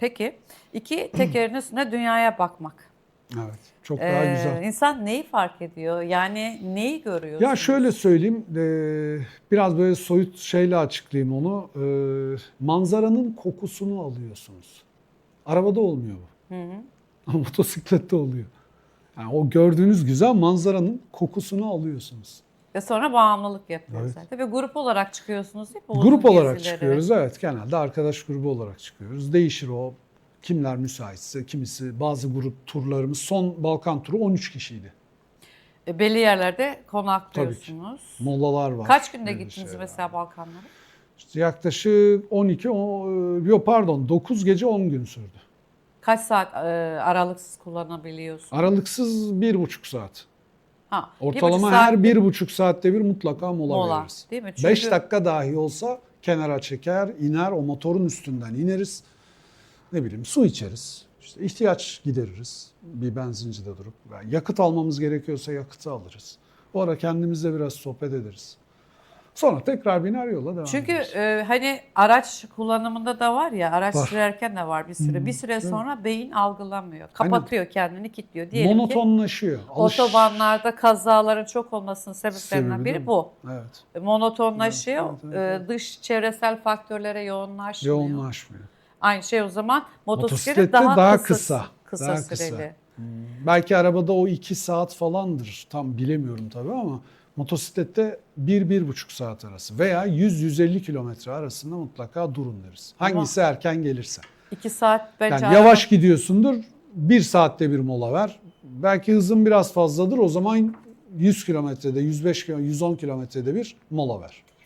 Peki iki tekerin üstünde dünyaya bakmak. Evet. Çok daha Ee, güzel. İnsan neyi fark ediyor? Yani neyi görüyor? Ya şöyle söyleyeyim, eee, biraz böyle soyut şeyle açıklayayım onu. Eee, manzaranın kokusunu alıyorsunuz. Arabada olmuyor bu. Ama motosiklette oluyor. Yani o gördüğünüz güzel manzaranın kokusunu alıyorsunuz. Ve sonra bağımlılık yapıyoruz. Evet. Tabii grup olarak çıkıyorsunuz değil mi? Grup olarak gezilere. çıkıyoruz evet genelde arkadaş grubu olarak çıkıyoruz. Değişir o kimler müsaitse kimisi bazı grup turlarımız son Balkan turu 13 kişiydi. E, belli yerlerde konaklıyorsunuz. Molalar var. Kaç günde gittiniz şeyler. mesela Balkanlara? İşte yaklaşık 12 o, yok pardon 9 gece 10 gün sürdü. Kaç saat e, aralıksız kullanabiliyorsunuz? Aralıksız bir buçuk saat. Ha, bir Ortalama buçuk her bir buçuk saatte bir mutlaka mola, mola, veririz. değil mi? 5 Çünkü- dakika dahi olsa kenara çeker, iner, o motorun üstünden ineriz. Ne bileyim su içeriz. İşte ihtiyaç gideririz bir benzincide durup. Yani yakıt almamız gerekiyorsa yakıtı alırız. O ara kendimizle biraz sohbet ederiz. Sonra tekrar biner yola devam Çünkü e, hani araç kullanımında da var ya, araç Var. sürerken de var bir süre. Hı, Bir süre sonra beyin algılamıyor. Kapatıyor kendini, kilitliyor. Diyelim ki Monotonlaşıyor. Alış- otobanlarda kazaların çok olmasının sebeplerinden Sebebi biri değil mi? bu. Evet. E, Monotonlaşıyor. Evet, evet, evet, e, Dış çevresel faktörlere yoğunlaşmıyor. Yoğunlaşmıyor. Aynı şey o zaman motosiklette Motosiklette daha, daha kısa, kısa, kısa daha süreli. Belki arabada o 2 saat falandır. Tam bilemiyorum tabii ama motosiklette 1-1,5 saat arası veya 100-150 kilometre arasında mutlaka durun deriz. Ama- Hangisi erken gelirse. İki saat bence Yani yavaş gidiyorsundur, 1 saatte bir mola ver. Belki hızın biraz fazladır o zaman 100 kilometrede, 105 kilometrede, 110 kilometrede bir mola ver.